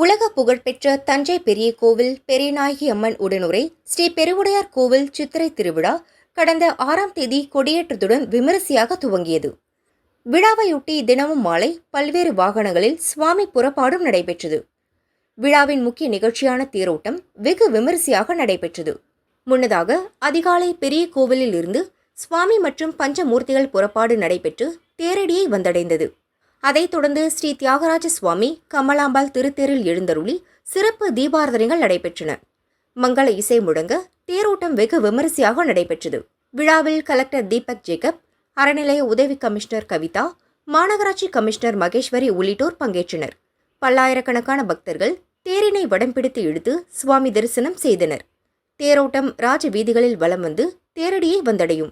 உலக புகழ்பெற்ற தஞ்சை பெரிய கோவில் பெரியநாயகி அம்மன் உடனுரை ஸ்ரீ பெருவுடையார் கோவில் சித்திரை திருவிழா கடந்த ஆறாம் தேதி கொடியேற்றத்துடன் விமரிசையாக துவங்கியது. விழாவையொட்டி தினமும் மாலை பல்வேறு வாகனங்களில் சுவாமி புறப்பாடும் நடைபெற்றது. விழாவின் முக்கிய நிகழ்ச்சியான தேரோட்டம் வெகு விமரிசையாக நடைபெற்றது. முன்னதாக அதிகாலை பெரிய கோவிலில் இருந்து சுவாமி மற்றும் பஞ்சமூர்த்திகள் புறப்பாடு நடைபெற்று தேரடியை வந்தடைந்தது. அதைத் தொடர்ந்து ஸ்ரீ தியாகராஜ சுவாமி கமலாம்பாள் திருத்தேரில் எழுந்தருளி சிறப்பு தீபாரதனைகள் நடைபெற்றன. மங்கள இசை முழங்க தேரோட்டம் வெகு விமரிசையாக நடைபெற்றது. விழாவில் கலெக்டர் தீபக் ஜேக்கப் அறநிலைய உதவி கமிஷனர் கவிதா மாநகராட்சி கமிஷனர் மகேஸ்வரி உள்ளிட்டோர் பங்கேற்றனர். பல்லாயிரக்கணக்கான பக்தர்கள் தேரினை வடம் பிடித்து இழுத்து சுவாமி தரிசனம் செய்தனர். தேரோட்டம் ராஜ வீதிகளில் வலம் வந்து தேரடியை வந்தடையும்.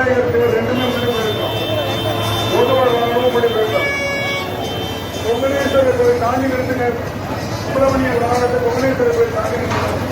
விநாயகருக்கு விநாயகர் தேர் ரெண்டுமே முடிவு போயிருக்கோம். ஓட்டுவர் வாகனமும் முடிவு இருக்கும். பொங்கலேஸ்வரர் கோயில் தாண்டி நிறுத்தினர் சுப்பிரமணிய வாகனத்தை பொங்கலேஸ்வரர் கோயில் தாண்டி நிறுத்தினர்